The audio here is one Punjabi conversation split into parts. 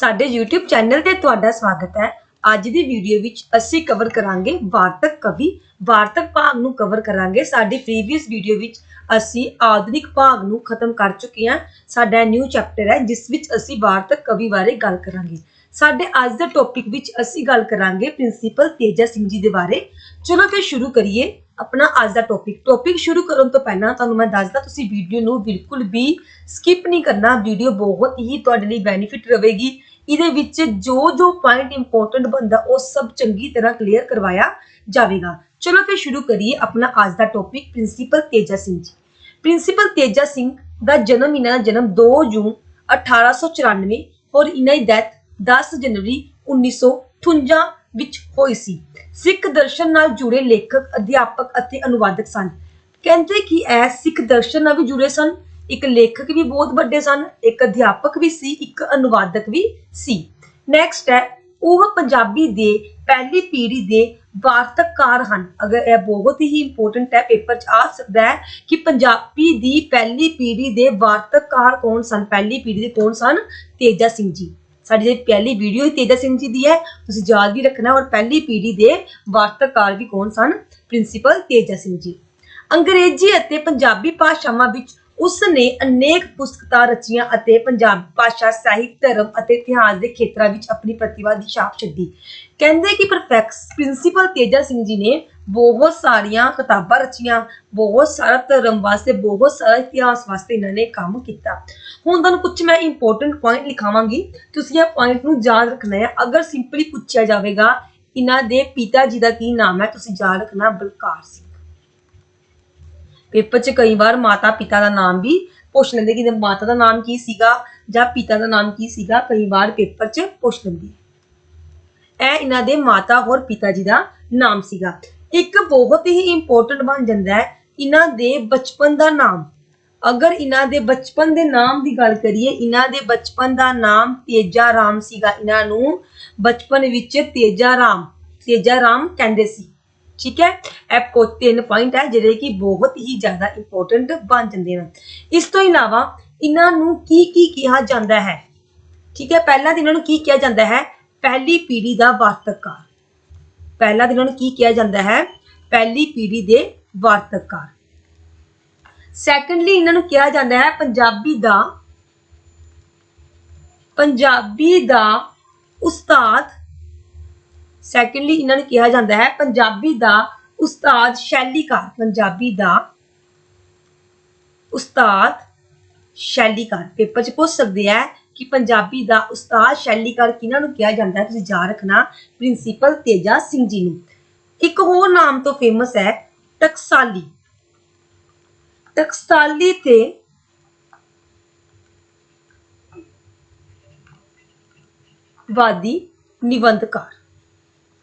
ਸਾਡੇ YouTube ਚੈਨਲ ਤੇ ਤੁਹਾਡਾ ਸਵਾਗਤ ਹੈ। ਅੱਜ ਦੀ ਵੀਡੀਓ ਵਿੱਚ ਅਸੀਂ ਕਵਰ ਕਰਾਂਗੇ ਵਾਰਤਕ ਕਵੀ। ਵਾਰਤਕ ਭਾਗ ਨੂੰ ਕਵਰ ਕਰਾਂਗੇ। ਸਾਡੀ ਪ੍ਰੀਵੀਅਸ ਵੀਡੀਓ ਵਿੱਚ ਅਸੀਂ ਆਧੁਨਿਕ ਭਾਗ ਨੂੰ ਖਤਮ ਕਰ ਚੁੱਕੇ ਹਾਂ। ਸਾਡਾ ਨਿਊ ਚੈਪਟਰ ਹੈ, ਜਿਸ ਵਿੱਚ ਅਸੀਂ ਵਾਰਤਕ ਕਵੀ ਬਾਰੇ ਗੱਲ ਕਰਾਂਗੇ। ਸਾਡੇ ਅੱਜ ਦੇ ਟੌਪਿਕ ਵਿੱਚ ਅਸੀਂ ਗੱਲ ਕਰਾਂਗੇ ਪ੍ਰਿੰਸੀਪਲ ਤੇਜਾ ਸਿੰਘ ਜੀ ਦੇ ਬਾਰੇ। ਚਲੋ ਫਿਰ ਸ਼ੁਰੂ ਕਰੀਏ ਆਪਣਾ ਅੱਜ ਦਾ ਟੌਪਿਕ ਟੌਪਿਕ ਸ਼ੁਰੂ ਕਰਨ ਤੋਂ ਪਹਿਲਾਂ ਤੁਹਾਨੂੰ ਮੈਂ ਦੱਸਦਾ, ਤੁਸੀਂ ਵੀਡੀਓ ਨੂੰ ਬਿਲਕੁਲ ਵੀ ਸਕਿਪ ਨਹੀਂ ਕਰਨਾ। ਵੀਡੀਓ ਬਹੁਤ ਹੀ ਤੁਹਾਡੇ ਲਈ ਬੈਨੀਫਿਟ ਰਹੇਗੀ ਇਹਦੇ ਵਿੱਚ ਜੋ ਜੋ ਪੁਆਇੰਟ ਇੰਪੋਰਟੈਂਟ ਬੰਦਾ, ਉਹ ਸਭ ਚੰਗੀ ਤਰ੍ਹਾਂ ਕਲੀਅਰ ਕਰਵਾਇਆ ਜਾਵੇਗਾ। ਚਲੋ ਫਿਰ ਸ਼ੁਰੂ ਕਰੀਏ ਆਪਣਾ ਅੱਜ ਦਾ topic principal Teja Singh ji. Principal Teja Singh ਦਾ ਜਨਮ ਇਹਨਾਂ ਦਾ ਜਨਮ 2 ਜੂਨ 1894 ਔਰ ਇਹਨਾਂ ਦੀ ਡੈਥ 10 ਜਨਵਰੀ 1958 ਵਿੱਚ ਹੋਈ ਸੀ। ਸਿੱਖ ਦਰਸ਼ਨ ਨਾਲ ਜੁੜੇ ਲੇਖਕ, ਅਧਿਆਪਕ ਅਤੇ ਅਨੁਵਾਦਕ ਸਨ। ਕਹਿੰਦੇ ਕਿ ਇਹ ਸਿੱਖ ਦਰਸ਼ਨ ਨਾਲ ਵੀ ਜੁੜੇ ਸਨ। ਇੱਕ ਲੇਖਕ ਵੀ ਬਹੁਤ ਵੱਡੇ ਸਨ, ਇੱਕ ਅਧਿਆਪਕ ਵੀ ਸੀ, ਇੱਕ ਅਨੁਵਾਦਕ ਵੀ ਸੀ। ਨੈਕਸਟ ਹੈ, ਉਹ ਪੰਜਾਬੀ ਦੇ ਪਹਿਲੀ ਪੀੜ੍ਹੀ ਦੇ ਵਾਰਤਕਕਾਰ ਹਨ। ਅਗਰ ਇਹ ਬਹੁਤ ਹੀ ਇੰਪੋਰਟੈਂਟ ਹੈ, ਪੇਪਰ 'ਚ ਆ ਸਕਦਾ ਹੈ ਕਿ ਪੰਜਾਬੀ ਦੀ ਪਹਿਲੀ ਪੀੜ੍ਹੀ ਦੇ ਵਾਰਤਕਕਾਰ ਕੌਣ ਸਨ? ਪਹਿਲੀ ਪੀੜ੍ਹੀ ਦੇ ਕੌਣ ਸਨ? ਤੇਜਾ ਸਿੰਘ ਜੀ। ਸਾਡੀ ਜਿਹੜੀ ਪਹਿਲੀ ਵੀਡੀਓ ਹੀ ਤੇਜਾ ਸਿੰਘ ਜੀ ਦੀ ਹੈ। ਤੁਸੀਂ ਯਾਦ ਵੀ ਰੱਖਣਾ, ਔਰ ਪਹਿਲੀ ਪੀੜ੍ਹੀ ਦੇ ਵਾਰਤਾਕਾਰ ਵੀ ਕੌਣ ਸਨ? ਪ੍ਰਿੰਸੀਪਲ ਤੇਜਾ ਸਿੰਘ ਜੀ। ਅੰਗਰੇਜ਼ੀ ਅਤੇ ਪੰਜਾਬੀ ਭਾਸ਼ਾਵਾਂ ਵਿੱਚ ਉਸ ਨੇ ਅਨੇਕ ਪੁਸਤਕਾਂ ਰਚੀਆਂ ਅਤੇ ਪੰਜਾਬ ਭਾਸ਼ਾ, ਸਾਹਿਤ, ਧਰਮ ਅਤੇ ਇਤਿਹਾਸ ਦੇ ਖੇਤਰਾਂ ਵਿੱਚ ਆਪਣੀ ਪ੍ਰਤਿਭਾ ਦੀ ਛਾਪ ਛੱਡੀ। ਕਹਿੰਦੇ ਕਿ ਪ੍ਰੋਫੈਸਰ ਪ੍ਰਿੰਸੀਪਲ ਤੇਜਾ ਸਿੰਘ ਜੀ ਨੇ ਬਹੁਤ ਸਾਰੀਆਂ ਕਿਤਾਬਾਂ ਰਚੀਆਂ, ਬਹੁਤ ਸਾਰਾ ਧਰਮ ਵਾਸਤੇ, ਬਹੁਤ ਸਾਰਾ ਇਤਿਹਾਸ ਵਾਸਤੇ ਇਹਨਾਂ ਨੇ ਕੰਮ ਕੀਤਾ। ਹੁਣ ਤੁਹਾਨੂੰ ਕੁਝ ਮੈਂ ਇੰਪੋਰਟੈਂਟ ਪੁਆਇੰਟ ਲਿਖਾਵਾਂਗੀ। ਤੁਸੀਂ ਇਹ ਪੁਆਇੰਟ ਨੂੰ ਯਾਦ ਰੱਖਣਾ ਹੈ। ਅਗਰ ਸਿੰਪਲੀ ਪੁੱਛਿਆ ਜਾਵੇਗਾ, ਇਹਨਾਂ ਦੇ ਪਿਤਾ ਜੀ ਦਾ ਕੀ ਨਾਮ ਹੈ, ਤੁਸੀਂ ਯਾਦ ਰੱਖਣਾ ਬਲਕਾਰ ਸਿੰਘ। ਪੇਪਰ 'ਚ ਕਈ ਵਾਰ ਮਾਤਾ ਪਿਤਾ ਦਾ ਨਾਮ ਵੀ ਪੁੱਛ ਲੈਂਦੇ ਕਿ ਮਾਤਾ ਦਾ ਨਾਮ ਕੀ ਸੀਗਾ ਜਾਂ ਪਿਤਾ ਦਾ ਨਾਮ ਕੀ ਸੀਗਾ, ਕਈ ਵਾਰ ਪੇਪਰ 'ਚ ਪੁੱਛ ਲੈਂਦੇ। ਇਹ ਇਹਨਾਂ ਦੇ ਮਾਤਾ ਹੋਰ ਪਿਤਾ ਜੀ ਦਾ ਨਾਮ ਸੀਗਾ। ਇੱਕ ਬਹੁਤ ਹੀ ਇੰਪੋਰਟੈਂਟ ਬਣ ਜਾਂਦਾ ਹੈ ਇਹਨਾਂ ਦੇ ਬਚਪਨ ਦਾ ਨਾਮ। ਅਗਰ ਇਹਨਾਂ ਦੇ ਬਚਪਨ ਦੇ ਨਾਮ ਦੀ ਗੱਲ ਕਰੀਏ, ਇਹਨਾਂ ਦੇ ਬਚਪਨ ਦਾ ਨਾਮ ਤੇਜਾ ਰਾਮ ਸੀਗਾ। ਇਹਨਾਂ ਨੂੰ ਬਚਪਨ ਵਿੱਚ ਤੇਜਾ ਰਾਮ ਤੇਜਾ ਰਾਮ ਕਹਿੰਦੇ ਸੀ। ਠੀਕ ਹੈ? ਇਹ ਕੋ ਤਿੰਨ ਪੁਆਇੰਟ ਹੈ ਜਿਹੜੇ ਕਿ ਬਹੁਤ ਹੀ ਜ਼ਿਆਦਾ ਇੰਪੋਰਟੈਂਟ ਬਣ ਜਾਂਦੇ ਨੇ ਇਸ ਤੋਂ ਇਲਾਵਾ ਇਹਨਾਂ ਨੂੰ ਕੀ ਕੀ ਕਿਹਾ ਜਾਂਦਾ ਹੈ? ਠੀਕ ਹੈ? ਪਹਿਲਾਂ ਤਾਂ ਇਹਨਾਂ ਨੂੰ ਕੀ ਕਿਹਾ ਜਾਂਦਾ ਹੈ? ਪਹਿਲੀ ਪੀੜ੍ਹੀ ਦਾ ਵਾਰਤਕਕਾਰ। ਪਹਿਲਾ ਤਾਂ ਇਹਨਾਂ ਨੂੰ ਕੀ ਕਿਹਾ ਜਾਂਦਾ ਹੈ? ਪਹਿਲੀ ਪੀੜ੍ਹੀ ਦੇ ਵਾਰਤਕਕਾਰ। ਸੈਕੰਡਲੀ ਇਹਨਾਂ ਨੂੰ ਕਿਹਾ ਜਾਂਦਾ ਹੈ ਪੰਜਾਬੀ ਦਾ ਪੰਜਾਬੀ ਦਾ ਉਸਤਾਦ। ਸੈਕੰਡਲੀ ਇਹਨਾਂ ਨੂੰ ਕਿਹਾ ਜਾਂਦਾ ਹੈ ਪੰਜਾਬੀ ਦਾ ਉਸਤਾਦ ਸ਼ੈਲੀਕਾਰ। ਪੰਜਾਬੀ ਦਾ ਉਸਤਾਦ ਸ਼ੈਲੀਕਾਰ। ਪੇਪਰ 'ਚ ਪੁੱਛ ਸਕਦੇ ਆ ਕਿ ਪੰਜਾਬੀ ਦਾ ਉਸਤਾਦ ਸ਼ੈਲੀਕਾਰ ਕਿਹਨਾਂ ਨੂੰ ਕਿਹਾ ਜਾਂਦਾ ਹੈ? ਤੁਸੀਂ ਯਾਦ ਰੱਖਣਾ ਪ੍ਰਿੰਸੀਪਲ ਤੇਜਾ ਸਿੰਘ ਜੀ ਨੂੰ। ਇੱਕ ਹੋਰ ਨਾਮ ਤੋਂ ਫੇਮਸ ਹੈ, ਟਕਸਾਲੀ। ਟਕਸਾਲੀ ਤੇ ਵਾਦੀ ਨਿਬੰਧਕਾਰ।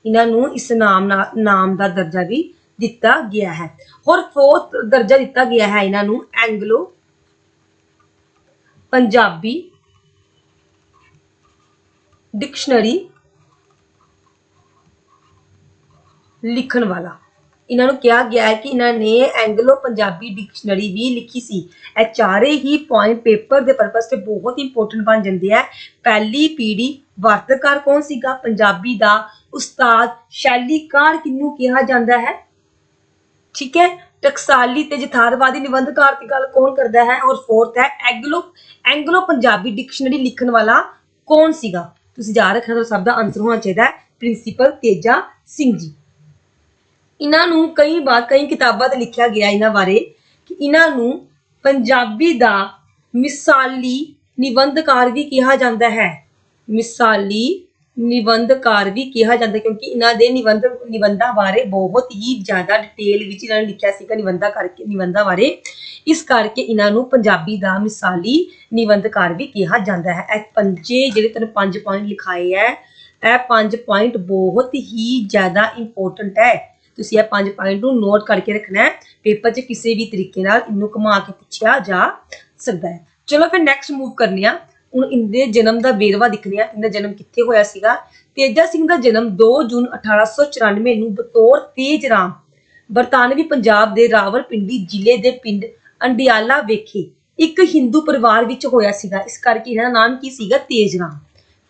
ਇਹਨਾਂ ਨੂੰ ਇਸ ਨਾਮ ਨਾਮ ਦਾ ਦਰਜਾ ਵੀ ਦਿੱਤਾ ਗਿਆ ਹੈ। ਹੋਰ ਫੋਰਥ ਦਰਜਾ ਦਿੱਤਾ ਗਿਆ ਹੈ ਇਹਨਾਂ ਨੂੰ ਐਂਗਲੋ ਪੰਜਾਬੀ ਡਿਕਸ਼ਨਰੀ ਲਿਖਣ ਵਾਲਾ। ਇਹਨਾਂ ਨੂੰ ਕਿਹਾ ਗਿਆ ਹੈ ਕਿ ਇਹਨਾਂ ਨੇ ਐਂਗਲੋ ਪੰਜਾਬੀ ਡਿਕਸ਼ਨਰੀ ਵੀ ਲਿਖੀ ਸੀ। ਇਹ ਚਾਰੇ ਹੀ ਪੁਆਇੰਟ ਪੇਪਰ ਦੇ ਪਰਪਸ ਤੇ ਬਹੁਤ ਇੰਪੋਰਟੈਂਟ ਬਣ ਜਾਂਦੇ ਆ। ਪਹਿਲੀ ਪੀੜੀ ਵਾਰਤਕਾਰ ਕੌਣ ਸੀਗਾ? ਪੰਜਾਬੀ ਦਾ ਉਸਤਾਦ ਸ਼ੈਲੀਕਾਰ ਕਿਹਨੂੰ ਕਿਹਾ ਜਾਂਦਾ ਹੈ? ਠੀਕ ਹੈ? ਟਕਸਾਲੀ ਤੇ ਜਥਾਰਵਾਦੀ ਨਿਬੰਧਕਾਰ ਦੀ ਗੱਲ ਕੌਣ ਕਰਦਾ ਹੈ? ਔਰ ਫੋਰਥ ਹੈ, ਐਂਗਲੋ ਐਂਗਲੋ ਪੰਜਾਬੀ ਡਿਕਸ਼ਨਰੀ ਲਿਖਣ ਵਾਲਾ ਕੌਣ ਸੀਗਾ? ਤੁਸੀਂ ਯਾਦ ਰੱਖਣਾ ਤਾਂ ਸਭ ਦਾ ਆਨਸਰ ਹੋਣਾ ਚਾਹੀਦਾ ਹੈ ਪ੍ਰਿੰਸੀਪਲ ਤੇਜਾ ਸਿੰਘ ਜੀ। ਇਹਨਾਂ ਨੂੰ ਕਈ ਵਾਰ ਕਈ ਕਿਤਾਬਾਂ ਤੇ ਲਿਖਿਆ ਗਿਆ ਇਹਨਾਂ ਬਾਰੇ ਕਿ ਇਹਨਾਂ ਨੂੰ ਪੰਜਾਬੀ ਦਾ ਮਿਸਾਲੀ ਨਿਬੰਧਕਾਰ ਵੀ ਕਿਹਾ ਜਾਂਦਾ ਹੈ। ਮਿਸਾਲੀ ਨਿਬੰਧਕਾਰ ਵੀ ਕਿਹਾ ਜਾਂਦਾ ਕਿਉਂਕਿ ਇਹਨਾਂ ਦੇ ਨਿਬੰਧ, ਨਿਬੰਧਾਂ ਬਾਰੇ ਬਹੁਤ ਹੀ ਜ਼ਿਆਦਾ ਡਿਟੇਲ ਵਿੱਚ ਇਹਨਾਂ ਨੇ ਲਿਖਿਆ ਸੀਗਾ ਨਿਬੰਧਾਂ ਕਰਕੇ, ਨਿਬੰਧਾਂ ਬਾਰੇ। ਇਸ ਕਰਕੇ ਇਹਨਾਂ ਨੂੰ ਪੰਜਾਬੀ ਦਾ ਮਿਸਾਲੀ ਨਿਬੰਧਕਾਰ ਵੀ ਕਿਹਾ ਜਾਂਦਾ ਹੈ। ਇਹ ਪੰਜੇ ਜਿਹੜੇ ਤੁਹਾਨੂੰ ਪੰਜ ਪੁਆਇੰਟ ਲਿਖਾਏ ਹੈ ਇਹ ਪੰਜ ਪੁਆਇੰਟ ਬਹੁਤ ਹੀ ਜ਼ਿਆਦਾ ਇੰਪੋਰਟੈਂਟ ਹੈ ਤੁਸੀਂ ਇਹ ਪੰਜ ਪੁਆਇੰਟ ਨੂੰ ਨੋਟ ਕਰਕੇ ਰੱਖਣਾ ਹੈ ਪੇਪਰ 'ਚ ਕਿਸੇ ਵੀ ਤਰੀਕੇ ਨਾਲ ਇਹਨੂੰ ਘੁਮਾ ਕੇ ਪੁੱਛਿਆ ਜਾ ਸਕਦਾ ਹੈ ਚਲੋ ਫਿਰ ਨੈਕਸਟ ਮੂਵ ਕਰਨੀ ਆ। ਹੁਣ ਇਹਦੇ ਜਨਮ ਦਾ ਵੇਰਵਾ ਦਿਖਣੀ ਆ ਇਹਦਾ ਜਨਮ ਕਿੱਥੇ ਹੋਇਆ ਸੀਗਾ? ਤੇਜਾ ਸਿੰਘ ਦਾ ਜਨਮ 2 ਜੂਨ 1894 ਨੂੰ ਬਤੌਰ ਤੇਜ ਰਾਮ, ਬਰਤਾਨਵੀ ਪੰਜਾਬ ਦੇ ਰਾਵਲਪਿੰਡੀ ਜ਼ਿਲ੍ਹੇ ਦੇ ਪਿੰਡ ਅੰਡਿਆਲਾ ਵਿਖੇ ਇੱਕ ਹਿੰਦੂ ਪਰਿਵਾਰ ਵਿੱਚ ਹੋਇਆ ਸੀਗਾ। ਇਸ ਕਰਕੇ ਇਹਨਾਂ ਦਾ ਨਾਮ ਕੀ ਸੀਗਾ? ਤੇਜ ਰਾਮ।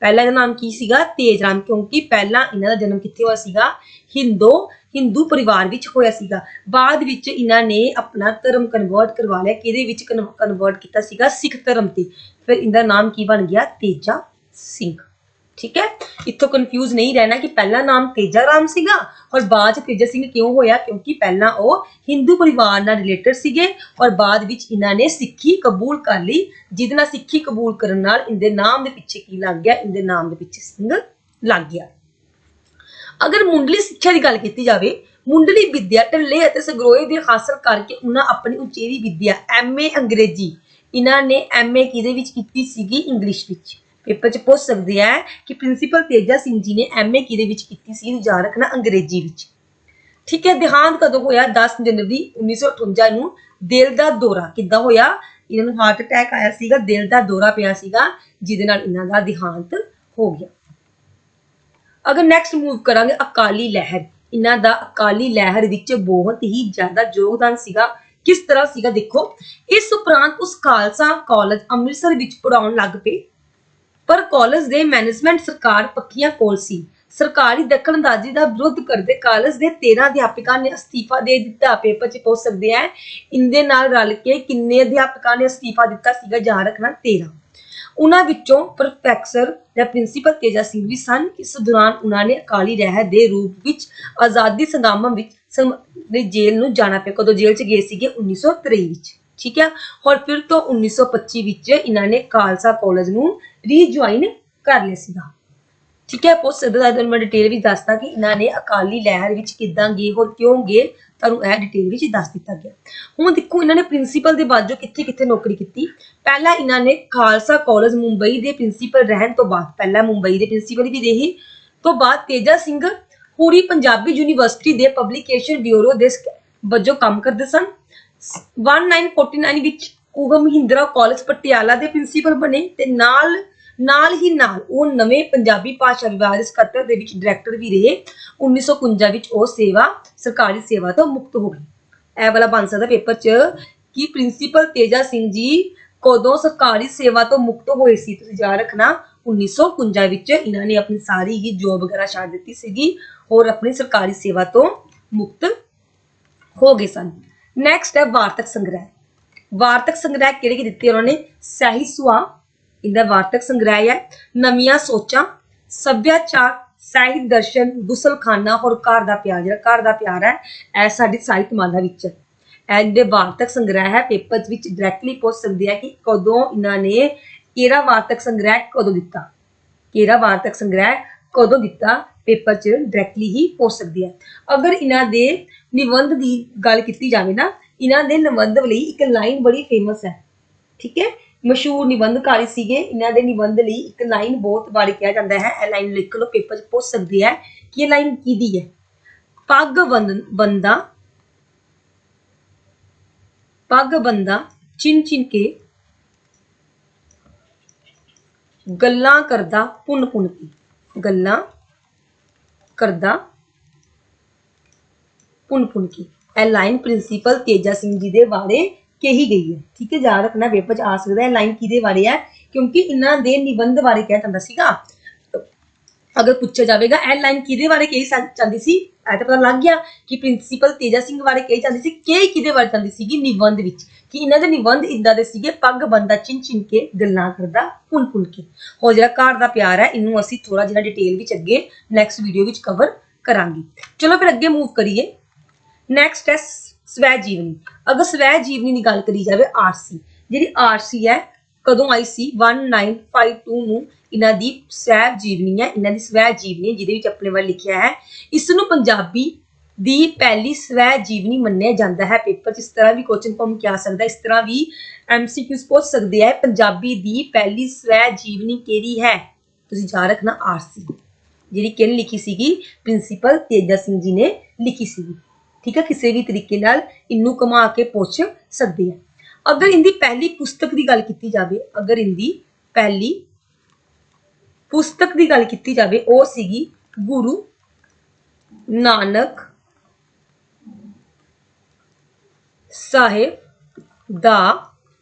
ਪਹਿਲਾ ਇਹਦਾ ਨਾਮ ਕੀ ਸੀਗਾ? ਤੇਜ ਰਾਮ, ਕਿਉਂਕਿ ਪਹਿਲਾਂ ਇਹਨਾਂ ਦਾ ਜਨਮ ਕਿੱਥੇ ਹੋਇਆ ਸੀਗਾ? ਹਿੰਦੋ ਹਿੰਦੂ ਪਰਿਵਾਰ ਵਿੱਚ ਹੋਇਆ ਸੀਗਾ। ਬਾਅਦ ਵਿੱਚ ਇਹਨਾਂ ਨੇ ਆਪਣਾ ਧਰਮ ਕਨਵਰਟ ਕਰਵਾ ਲਿਆ, ਕਿਹਦੇ ਵਿੱਚ ਕਨਵਰਟ ਕੀਤਾ ਸੀਗਾ? ਸਿੱਖ ਧਰਮ ਤੇ। ਫਿਰ ਇਹਦਾ ਨਾਮ ਕੀ ਬਣ ਗਿਆ? ਤੇਜਾ ਸਿੰਘ। ਠੀਕ ਹੈ? ਇੱਥੋਂ ਕਨਫਿਊਜ਼ ਨਹੀਂ ਰਹਿਣਾ ਕਿ ਪਹਿਲਾ ਨਾਮ ਤੇਜਾ ਰਾਮ ਸੀਗਾ ਔਰ ਬਾਅਦ ਚ ਤੇਜਾ ਸਿੰਘ ਕਿਉਂ ਹੋਇਆ? ਕਿਉਂਕਿ ਪਹਿਲਾਂ ਉਹ ਹਿੰਦੂ ਪਰਿਵਾਰ ਨਾਲ ਰਿਲੇਟਡ ਸੀਗੇ ਔਰ ਬਾਅਦ ਵਿੱਚ ਇਹਨਾਂ ਨੇ ਸਿੱਖੀ ਕਬੂਲ ਕਰ ਲਈ, ਜਿਹਦੇ ਨਾਲ ਸਿੱਖੀ ਕਬੂਲ ਕਰਨ ਨਾਲ ਇਹਦੇ ਨਾਮ ਦੇ ਪਿੱਛੇ ਕੀ ਲੱਗ ਗਿਆ? ਇਹਦੇ ਨਾਮ ਦੇ ਪਿੱਛੇ ਸਿੰਘ ਲੱਗ ਗਿਆ। ਅਗਰ ਮੁੰਡਲੀ ਸਿੱਖਿਆ ਦੀ ਗੱਲ ਕੀਤੀ ਜਾਵੇ, ਮੁੰਡਲੀ ਵਿੱਦਿਆ ਢੱਲੇ ਅਤੇ ਸਗਰੋਏ ਦੇ ਹਾਸਲ ਕਰਕੇ ਉਹਨਾਂ ਆਪਣੀ ਉਚੇਰੀ ਵਿੱਦਿਆ ਐਮਏ ਅੰਗਰੇਜ਼ੀ। ਇਹਨਾਂ ਨੇ ਐਮਏ ਕਿਹਦੇ ਵਿੱਚ ਕੀਤੀ ਸੀਗੀ? ਇੰਗਲਿਸ਼ ਵਿੱਚ। ਪੇਪਰ 'ਚ ਪੁੱਛ ਸਕਦੇ ਆ ਕਿ ਪ੍ਰਿੰਸੀਪਲ ਤੇਜਾ ਸਿੰਘ ਜੀ ਨੇ ਐਮਏ ਕਿਹਦੇ ਵਿੱਚ ਕੀਤੀ ਸੀ? ਯਾਦ ਰੱਖਣਾ ਅੰਗਰੇਜ਼ੀ ਵਿੱਚ। ਠੀਕ ਹੈ, ਦੇਹਾਂਤ ਕਦੋਂ ਹੋਇਆ? 10 ਜਨਵਰੀ 1958 ਨੂੰ ਦਿਲ ਦਾ ਦੌਰਾ ਕਿੱਦਾਂ ਹੋਇਆ? ਇਹਨਾਂ ਨੂੰ ਹਾਰਟ ਅਟੈਕ ਆਇਆ ਸੀਗਾ, ਦਿਲ ਦਾ ਦੌਰਾ ਪਿਆ ਸੀਗਾ, ਜਿਹਦੇ ਨਾਲ ਇਹਨਾਂ ਦਾ ਦੇਹਾਂਤ ਹੋ ਗਿਆ। ਅਗਰ ਨੈਕਸਟ ਮੂਵ ਕਰਾਂਗੇ ਅਕਾਲੀ ਲਹਿਰ। ਇਹਨਾਂ ਦਾ ਅਕਾਲੀ ਲਹਿਰ ਵਿੱਚ ਬਹੁਤ ਹੀ ਜ਼ਿਆਦਾ ਯੋਗਦਾਨ ਸੀਗਾ। ਕਿਸ ਤਰ੍ਹਾਂ ਸੀਗਾ ਦੇਖੋ, ਇਸ ਉਪਰੰਤ ਉਸ ਖਾਲਸਾ ਕਾਲਜ ਅੰਮ੍ਰਿਤਸਰ ਵਿੱਚ ਪੜਾਉਣ ਲੱਗ ਪਏ। ਪਰ ਕਾਲਜ ਦੇ ਮੈਨੇਜਮੈਂਟ ਸਰਕਾਰ ਪੱਕੀਆਂ ਕੋਲ ਸੀ। ਸਰਕਾਰੀ ਦਖਲਅੰਦਾਜ਼ੀ ਦਾ ਵਿਰੋਧ ਕਰਦੇ ਕਾਲਜ ਦੇ 13 ਅਧਿਆਪਕਾਂ ਨੇ ਅਸਤੀਫਾ ਦੇ ਦਿੱਤਾ। ਪੇਪਰ 'ਚ ਪੁੱਛ ਸਕਦੇ ਆ ਇੰਦੇ ਨਾਲ ਰਲ ਕੇ ਕਿੰਨੇ ਅਧਿਆਪਕਾਂ ਨੇ ਅਸਤੀਫਾ ਦਿੱਤਾ ਸੀਗਾ? ਯਾਦ ਰੱਖਣਾ 13 ਉਹਨਾਂ ਵਿੱਚੋਂ ਪ੍ਰੋਫੈਸਰ ਜਾਂ ਪ੍ਰਿੰਸੀਪਲ ਤੇਜਾ ਸਿੰਘ ਵੀ ਸਨ। ਇਸ ਦੌਰਾਨ ਉਹਨਾਂ ਨੇ ਅਕਾਲੀ ਰਹਿ ਦੇ ਰੂਪ ਵਿੱਚ ਆਜ਼ਾਦੀ ਸੰਗਰਾਮ ਵਿੱਚ ਦੇ ਜੇਲ੍ਹ ਨੂੰ ਜਾਣਾ ਪਿਆ। ਕਦੋਂ ਜੇਲ੍ਹ 'ਚ ਗਏ ਸੀਗੇ? 1923 ਵਿੱਚ। ਠੀਕ ਹੈ ਹੋਰ ਫਿਰ ਤੋਂ 1925 ਵਿੱਚ ਇਹਨਾਂ ਨੇ ਖਾਲਸਾ ਕਾਲਜ ਨੂੰ ਰੀਜੁਆਇਨ ਕਰ ਲਿਆ ਸੀਗਾ। ਠੀਕ ਹੈ ਪੁੱਛ ਸਕਦਾ ਮੈਂ ਡਿਟੇਲ ਵਿੱਚ ਦੱਸਦਾ ਕਿ ਇਹਨਾਂ ਨੇ ਅਕਾਲੀ ਲਹਿਰ ਵਿੱਚ ਕਿਦਾਂ ਗਏ, ਹੋਰ ਕਿਉਂ ਗਏ? ਤੁਹਾਨੂੰ ਇਹ ਡਿਟੇਲ ਵਿੱਚ ਦੱਸ ਦਿੱਤਾ ਗਿਆ। ਹੁਣ ਦੇਖੋ, ਇਹਨਾਂ ਨੇ ਪ੍ਰਿੰਸੀਪਲ ਦੇ ਬਾਅਦ ਜੋ ਕਿੱਥੇ ਕਿੱਥੇ ਨੌਕਰੀ ਕੀਤੀ, ਪਹਿਲਾਂ ਇਹਨਾਂ ਨੇ ਖਾਲਸਾ ਕਾਲਜ ਮੁੰਬਈ ਦੇ ਪ੍ਰਿੰਸੀਪਲ ਰਹਿਣ ਤੋਂ ਬਾਅਦ, ਪਹਿਲਾਂ ਮੁੰਬਈ ਦੇ ਪ੍ਰਿੰਸੀਪਲ ਵੀ ਰਹੀ, ਤੋਂ ਬਾਅਦ ਤੇਜਾ ਸਿੰਘ ਪੂਰੀ ਪੰਜਾਬੀ ਯੂਨੀਵਰਸਿਟੀ ਦੇ ਪਬਲਿਕੇਸ਼ਨ ਬਿਊਰੋ ਦੇ ਵਜੋਂ ਕੰਮ ਕਰਦੇ ਸਨ। 1949 ਵਿੱਚ ਉਹ ਮਹਿੰਦਰਾ ਕਾਲਜ ਪਟਿਆਲਾ ਦੇ ਪ੍ਰਿੰਸੀਪਲ ਬਣੇ ਤੇ ਨਾਲ ਨਾਲ ਹੀ ਨਾਲ ਉਹ ਨਵੇਂ ਪੰਜਾਬੀ ਭਾਸ਼ਾ ਵਿਭਾਗ ਦੇ ਸਕੱਤਰ ਦੇ ਵਿੱਚ ਡਾਇਰੈਕਟਰ ਵੀ ਰਹੇ। 1951 ਵਿੱਚ ਉਹ ਸੇਵਾ, ਸਰਕਾਰੀ ਸੇਵਾ ਤੋਂ ਮੁਕਤ ਹੋ ਗਏ। ਇਹ ਵਾਲਾ ਬਣ ਸਕਦਾ ਪੇਪਰ 'ਚ ਕਿ ਪ੍ਰਿੰਸੀਪਲ ਤੇਜਾ ਸਿੰਘ ਜੀ ਕਦੋਂ ਸਰਕਾਰੀ ਸੇਵਾ ਤੋਂ ਮੁਕਤ ਹੋਏ ਸੀ। ਤੁਸੀਂ ਯਾਦ ਰੱਖਣਾ 1951 ਵਿੱਚ ਇਹਨਾਂ ਨੇ ਆਪਣੀ ਸਾਰੀ ਹੀ ਜੋਬ ਵਗੈਰਾ ਛੱਡ ਦਿੱਤੀ ਸੀਗੀ, ਹੋਰ ਆਪਣੀ ਸਰਕਾਰੀ ਸੇਵਾ ਤੋਂ ਮੁਕਤ ਹੋ ਗਏ ਸਨ। ਨੈਕਸਟ ਹੈ ਵਾਰਤਕ ਸੰਗ੍ਰਹਿ। ਵਾਰਤਕ ਸੰਗ੍ਰਹਿ ਕਿਹੜੇ ਕਿ ਦਿੱਤੇ ਉਹਨਾਂ ਨੇ? ਸਹੀ ਇਹਦਾ ਵਾਰਤਕ ਸੰਗ੍ਰਹਿ ਹੈ ਨਵੀਆਂ ਸੋਚਾਂ ਸੱਭਿਆਚਾਰ ਸਾਹਿਤ ਦਰਸ਼ਨ ਗੁਸਲਖਾਨਾ ਹੋਰ ਘਰ ਦਾ ਪਿਆਰ ਜਿਹੜਾ ਘਰ ਦਾ ਪਿਆਰ ਹੈ ਇਹ ਸਾਡੀ ਸਾਹਿਤਮਾਲਾ ਵਿੱਚ ਹੈ ਇਹ ਵਾਰਤਕ ਸੰਗ੍ਰਹਿ ਹੈ ਪੇਪਰ ਵਿੱਚ ਡਾਇਰੈਕਟਲੀ ਪੁੱਛ ਸਕਦੇ ਆ ਕਿ ਕਦੋਂ ਇਹਨਾਂ ਨੇ ਕਿਹੜਾ ਵਾਰਤਕ ਸੰਗ੍ਰਹਿ ਕਦੋਂ ਦਿੱਤਾ ਕਿਹੜਾ ਵਾਰਤਕ ਸੰਗ੍ਰਹਿ ਕਦੋਂ ਦਿੱਤਾ ਪੇਪਰ 'ਚ ਡਾਇਰੈਕਟਲੀ ਹੀ ਪੁੱਛ ਸਕਦੇ ਆ ਅਗਰ ਇਹਨਾਂ ਦੇ ਨਿਬੰਧ ਦੀ ਗੱਲ ਕੀਤੀ ਜਾਵੇ ਨਾ ਇਹਨਾਂ ਦੇ ਨਿਬੰਧ ਲਈ ਇੱਕ ਲਾਈਨ ਬੜੀ ਫੇਮਸ ਹੈ ਠੀਕ ਹੈ ਮਸ਼ਹੂਰ ਨਿਬੰਧਕਾਰੀ ਸੀਗੇ। ਇਹਨਾਂ ਦੇ ਨਿਬੰਧ ਲਈ ਇੱਕ ਲਾਈਨ ਬਹੁਤ ਵਾਰੀ ਕਿਹਾ ਜਾਂਦਾ ਹੈ। ਇਹ ਲਾਈਨ ਲਿਖ ਲਓ, ਪੇਪਰ 'ਚ ਪੁੱਛ ਸਕਦੇ ਆ ਕਿ ਇਹ ਲਾਈਨ ਕਿਹਦੀ ਹੈ। ਪੱਗ ਬੰਦਾ ਪੱਗ ਬੰਦਾ ਚਿੰਨ ਚਿੰਨ ਕੇ ਗੱਲਾਂ ਕਰਦਾ ਪੁੰਨ ਪੁੰਨ ਕੇ। ਗੱਲਾਂ ਕਰਦਾ ਪੁੰਨ ਪੁੰਨ ਕੇ। ਇਹ ਲਾਈਨ ਪ੍ਰਿੰਸੀਪਲ ਤੇਜਾ ਸਿੰਘ ਜੀ ਦੇ ਬਾਰੇ ਕਹੀ ਗਈ ਹੈ। ਠੀਕ ਹੈ, ਯਾਦ ਰੱਖਣਾ ਪੇਪਰ 'ਚ ਆ ਸਕਦਾ ਹੈ, ਲਾਈਨ ਕਿਹਦੇ ਬਾਰੇ ਹੈ? ਕਿਉਂਕਿ ਇਹਨਾਂ ਦੇ ਨਿਬੰਧ ਬਾਰੇ ਕਿਹਾ ਜਾਂਦਾ ਸੀਗਾ। ਅਗਰ ਪੁੱਛਿਆ ਜਾਵੇਗਾ, ਇਹ ਲਾਈਨ ਕਿਹਦੇ ਬਾਰੇ ਕਹੀ ਜਾਂਦੀ ਸੀ? ਇਹ ਤਾਂ ਪਤਾ ਲੱਗ ਗਿਆ ਕਿ ਪ੍ਰਿੰਸੀਪਲ ਤੇਜਾ ਸਿੰਘ ਬਾਰੇ ਕਹੀ ਜਾਂਦੀ ਸੀ, ਕਿ ਕਿਹਦੇ ਬਾਰੇ ਜਾਂਦੀ ਸੀਗੀ ਨਿਬੰਧ ਵਿੱਚ? ਕਿ ਇਹਨਾਂ ਦੇ ਨਿਬੰਧ ਇਦਾਂ ਦੇ ਸੀਗੇ, ਪੱਗ ਬੰਦਾ ਚਿੰਨ ਚਿੰਨ ਕੇ ਗੱਲਾਂ ਕਰਦਾ ਪੁੰਨ ਪੁੰਨ ਕੇ। ਹੋ ਜਿਹੜਾ ਘਰ ਦਾ ਪਿਆਰ ਹੈ, ਇਹਨੂੰ ਅਸੀਂ ਥੋੜਾ ਜਿਹਾ ਡਿਟੇਲ ਵਿੱਚ ਅੱਗੇ ਨੈਕਸਟ ਵੀਡੀਓ ਵਿੱਚ ਕਵਰ ਕਰਾਂਗੇ। ਚਲੋ ਫਿਰ ਅੱਗੇ ਮੂਵ ਕਰੀਏ। ਨੈਕਸਟ ਹੈ ਸਵੈ ਜੀਵਨੀ। ਅਗਰ ਸਵੈ ਜੀਵਨੀ ਦੀ ਗੱਲ ਕਰੀ ਜਾਵੇ ਆਰਸੀ ਜਿਹੜੀ ਆਰਸੀ ਹੈ, ਕਦੋਂ ਆਈ ਸੀ? 1952 ਨੂੰ ਇਹਨਾਂ ਦੀ ਸਵੈ ਜੀਵਨੀ ਹੈ, ਇਹਨਾਂ ਦੀ ਸਵੈ ਜੀਵਨੀ ਜਿਹਦੇ ਵਿੱਚ ਆਪਣੇ ਵੱਲ ਲਿਖਿਆ ਹੈ। ਇਸ ਨੂੰ ਪੰਜਾਬੀ ਦੀ ਪਹਿਲੀ ਸਵੈ ਜੀਵਨੀ ਮੰਨਿਆ ਜਾਂਦਾ ਹੈ। ਪੇਪਰ 'ਚ ਇਸ ਤਰ੍ਹਾਂ ਵੀ ਕੁਐਸਚਨ ਫਾਰਮ ਕਿਹਾ ਸਕਦਾ, ਇਸ ਤਰ੍ਹਾਂ ਵੀ ਐਮਸੀਕਿਊਸ ਪੁੱਛ ਸਕਦੇ ਆ ਪੰਜਾਬੀ ਦੀ ਪਹਿਲੀ ਸਵੈ ਜੀਵਨੀ ਕਿਹੜੀ ਹੈ? ਤੁਸੀਂ ਯਾਦ ਰੱਖਣਾ ਆਰਸੀ ਜਿਹੜੀ ਕਿਹਨੇ ਲਿਖੀ ਸੀਗੀ? ਪ੍ਰਿੰਸੀਪਲ ਤੇਜਾ ਸਿੰਘ ਜੀ ਨੇ ਲਿਖੀ ਸੀਗੀ। ਠੀਕ ਹੈ ਕਿਸੇ ਵੀ ਤਰੀਕੇ ਨਾਲ ਇਹਨੂੰ ਕਮਾ ਕੇ ਪੁੱਛ ਸਕਦੇ ਆ। ਅਗਰ ਇਹਦੀ ਪਹਿਲੀ ਪੁਸਤਕ ਦੀ ਗੱਲ ਕੀਤੀ ਜਾਵੇ, ਅਗਰ ਇਹਦੀ ਪਹਿਲੀ ਪੁਸਤਕ ਦੀ ਗੱਲ ਕੀਤੀ ਜਾਵੇ, ਉਹ ਸੀਗੀ ਗੁਰੂ ਨਾਨਕ ਸਾਹਿਬ ਦਾ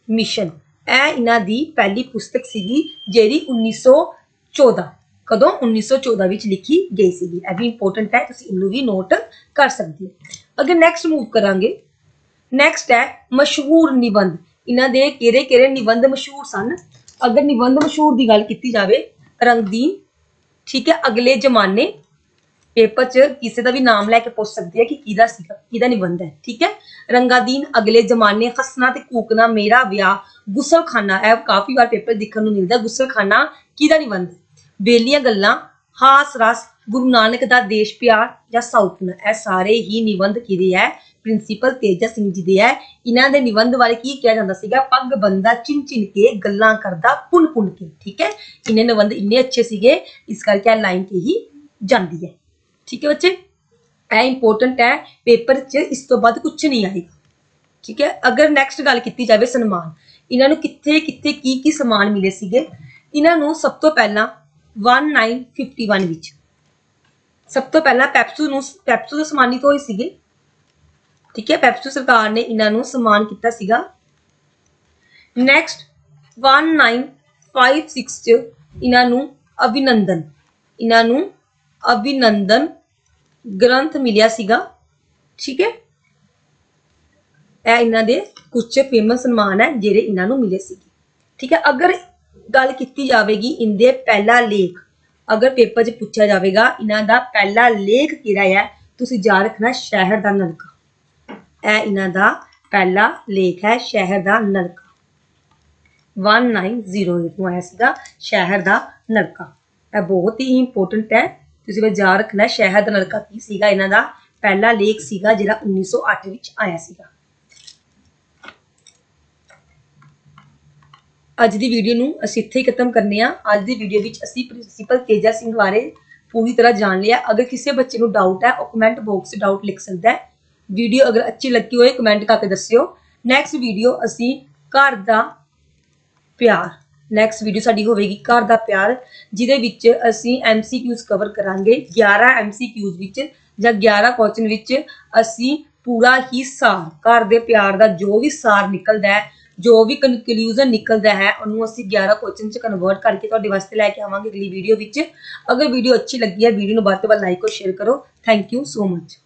ਮਿਸ਼ਨ। ਇਹ ਇਹਨਾਂ ਦੀ ਪਹਿਲੀ ਪੁਸਤਕ ਸੀਗੀ, ਜਿਹੜੀ 1900 1914 ਕਦੋਂ? 1914 ਵਿੱਚ ਲਿਖੀ ਗਈ ਸੀਗੀ। ਇਹ ਵੀ ਇੰਪੋਰਟੈਂਟ ਹੈ, ਤੁਸੀਂ ਇਹਨੂੰ ਵੀ ਨੋਟ ਕਰ ਸਕਦੇ ਹੋ। ਅਗਰ ਨੈਕਸਟ ਮੂਵ ਕਰਾਂਗੇ। ਨੈਕਸਟ ਹੈ ਮਸ਼ਹੂਰ ਨਿਬੰਧ। ਇਹਨਾਂ ਦੇ ਕਿਹੜੇ ਕਿਹੜੇ ਨਿਬੰਧ ਮਸ਼ਹੂਰ ਸਨ? ਅਗਰ ਨਿਬੰਧ ਮਸ਼ਹੂਰ ਦੀ ਗੱਲ ਕੀਤੀ ਜਾਵੇ, ਰੰਗਦੀਨ, ਠੀਕ ਹੈ, ਅਗਲੇ ਜ਼ਮਾਨੇ ਪੇਪਰ 'ਚ ਕਿਸੇ ਦਾ ਵੀ ਨਾਮ ਲੈ ਕੇ ਪੁੱਛ ਸਕਦੇ ਆ ਕਿ ਕਿਹਦਾ ਸੀਗਾ, ਕਿਹਦਾ ਨਿਬੰਧ ਹੈ, ਠੀਕ ਹੈ। ਰੰਗਾਦੀਨ ਅਗਲੇ ਜ਼ਮਾਨੇ ਹਸਨਾ ਤੇ ਕੂਕਨਾ ਮੇਰਾ ਵਿਆਹ, ਗੁਸਲਖਾਨਾ, ਇਹ ਕਾਫੀ ਵਾਰ ਪੇਪਰ ਦੇਖਣ ਨੂੰ ਮਿਲਦਾ, ਗੁਸਲਖਾਨਾ ਕਿਹਦਾ ਨਿਬੰਧ? ਹੈ? ਬੇਲੀਆਂ ਗੱਲਾਂ ਹਾਸ ਰਸ ਗੁਰੂ ਨਾਨਕ ਦਾ ਦੇਸ਼ ਪਿਆਰ ਜਾਂ ਸਾਉਪਨਾ ਇਹ ਸਾਰੇ ਹੀ ਨਿਬੰਧ ਕਿਹਦੇ ਹੈ ਪ੍ਰਿੰਸੀਪਲ ਤੇਜਾ ਸਿੰਘ ਜੀ ਦੇ ਹੈ ਇਹਨਾਂ ਦੇ ਨਿਬੰਧ ਬਾਰੇ ਕੀ ਕਿਹਾ ਜਾਂਦਾ ਸੀਗਾ? ਪੱਗ ਬੰਦਾ ਚਿੰਨ ਚਿੰਨ ਕੇ ਗੱਲਾਂ ਕਰਦਾ, ਪੁੰਨ ਪੁੰਨ ਕੇ, ਠੀਕ ਹੈ? ਇਹਨੇ ਨਿਬੰਧ ਇੰਨੇ ਅੱਛੇ ਸੀਗੇ, ਇਸ ਕਰਕੇ ਇਹ ਲਾਈਨ ਤੇ ਹੀ ਜਾਂਦੀ ਹੈ। ਠੀਕ ਹੈ ਬੱਚੇ? ਇਹ ਇੰਪੋਰਟੈਂਟ ਹੈ, ਪੇਪਰ 'ਚ ਇਸ ਤੋਂ ਬਾਅਦ ਕੁਝ ਨਹੀਂ ਆਏਗਾ। ਠੀਕ ਹੈ? ਅਗਰ ਨੈਕਸਟ ਗੱਲ ਕੀਤੀ ਜਾਵੇ ਸਨਮਾਨ, ਇਹਨਾਂ ਨੂੰ ਕਿੱਥੇ ਕਿੱਥੇ ਕੀ ਕੀ ਸਨਮਾਨ ਮਿਲੇ ਸੀਗੇ? ਇਹਨਾਂ ਨੂੰ ਸਭ ਤੋਂ ਪਹਿਲਾਂ 1951 ਵਿੱਚ ਸਭ ਤੋਂ ਪਹਿਲਾਂ ਪੈਪਸੂ ਨੂੰ ਪੈਪਸੂ ਤੋਂ ਸਨਮਾਨਿਤ ਹੋਏ ਸੀਗੇ। ਠੀਕ ਹੈ, ਪੈਪਸੂ ਸਰਕਾਰ ਨੇ ਇਹਨਾਂ ਨੂੰ ਸਨਮਾਨ ਕੀਤਾ ਸੀਗਾ। ਨੈਕਸਟ 1956 ਚ ਇਹਨਾਂ ਨੂੰ ਅਭਿਨੰਦਨ, ਇਹਨਾਂ ਨੂੰ ਅਭਿਨੰਦਨ ਗ੍ਰੰਥ ਮਿਲਿਆ ਸੀਗਾ। ਠੀਕ ਹੈ, ਇਹ ਇਹਨਾਂ ਦੇ ਕੁਝ ਫੇਮਸ ਸਨਮਾਨ ਹੈ, ਜਿਹੜੇ ਇਹਨਾਂ ਨੂੰ ਮਿਲੇ ਸੀਗੇ। ਠੀਕ ਹੈ, ਅਗਰ ਗੱਲ ਕੀਤੀ ਜਾਵੇਗੀ, ਇਹਦੇ ਪਹਿਲਾ ਲੇਖ ਅਗਰ ਪੇਪਰ 'ਚ ਪੁੱਛਿਆ ਜਾਵੇਗਾ, ਇਹਨਾਂ ਦਾ ਪਹਿਲਾ ਲੇਖ ਕਿਹੜਾ ਹੈ, ਤੁਸੀਂ ਯਾਦ ਰੱਖਣਾ ਸ਼ਹਿਰ ਦਾ ਨਲਕਾ। ਇਹ ਇਹਨਾਂ ਦਾ ਪਹਿਲਾ ਲੇਖ ਹੈ, ਸ਼ਹਿਰ ਦਾ ਨਲਕਾ। 1908 ਨੂੰ ਆਇਆ ਸੀਗਾ, ਸ਼ਹਿਰ ਦਾ ਨਲਕਾ। ਇਹ ਬਹੁਤ ਹੀ ਇੰਪੋਰਟੈਂਟ ਹੈ। ਤੁਸੀਂ ਵੀ ਯਾਦ ਰੱਖਣਾ, ਸ਼ਹਿਰ ਦਾ ਨਲਕਾ ਕੀ ਸੀਗਾ? ਇਹਨਾਂ ਦਾ ਪਹਿਲਾ ਲੇਖ ਸੀਗਾ, ਜਿਹੜਾ 1908 ਵਿੱਚ ਆਇਆ ਸੀਗਾ। ਅੱਜ ਦੀ ਵੀਡੀਓ ਨੂੰ ਅਸੀਂ ਇੱਥੇ ਹੀ ਖਤਮ ਕਰਨੇ ਆ ਅੱਜ ਦੀ ਵੀਡੀਓ ਵਿੱਚ ਅਸੀਂ ਪ੍ਰਿੰਸੀਪਲ ਤੇਜਾ ਸਿੰਘ ਬਾਰੇ ਪੂਰੀ ਤਰ੍ਹਾਂ ਜਾਣ ਲਿਆ। ਅਗਰ ਕਿਸੇ ਬੱਚੇ ਨੂੰ ਡਾਊਟ ਹੈ, ਉਹ ਕਮੈਂਟ ਬਾਕਸ 'ਚ ਡਾਊਟ ਲਿਖ ਸਕਦਾ ਹੈ। ਵੀਡੀਓ ਅਗਰ ਅੱਛੀ ਲੱਗੀ ਹੋਏ ਕਮੈਂਟ ਕਰਕੇ ਦੱਸਿਓ। ਨੈਕਸਟ ਵੀਡੀਓ ਅਸੀਂ ਘਰ ਦਾ ਪਿਆਰ ਨੈਕਸਟ ਵੀਡੀਓ ਸਾਡੀ ਹੋਵੇਗੀ ਘਰ ਦਾ ਪਿਆਰ, ਜਿਹਦੇ ਵਿੱਚ ਅਸੀਂ ਐਮਸੀਕਿਊਜ਼ ਕਵਰ ਕਰਾਂਗੇ। 11 ਐਮਸੀਕਿਊਜ਼ ਵਿੱਚ ਜਾਂ 11 ਕੁਐਸਚਨ ਵਿੱਚ ਅਸੀਂ ਪੂਰਾ ਹੀ ਸਾਰ, ਘਰ ਦੇ ਪਿਆਰ ਦਾ ਜੋ ਵੀ ਸਾਰ ਨਿਕਲਦਾ ਹੈ ਜੋ ਵੀ ਕਨਕਲੂਜਨ ਨਿਕਲਦਾ ਹੈ, ਉਹਨੂੰ ਅਸੀਂ 11 ਕੁਐਸਚਨ ਚ ਕਨਵਰਟ ਕਰਕੇ ਤੁਹਾਡੇ ਵਾਸਤੇ ਲੈ ਕੇ ਆਵਾਂਗੇ ਅਗਲੀ ਵੀਡੀਓ ਵਿੱਚ। ਅਗਰ ਵੀਡੀਓ ਅੱਛੀ ਲੱਗੀ ਹੈ ਵੀਡੀਓ ਨੂੰ ਵੱਧ ਤੋਂ ਵੱਧ ਲਾਈਕ ਔਰ ਸ਼ੇਅਰ ਕਰੋ। Thank you so much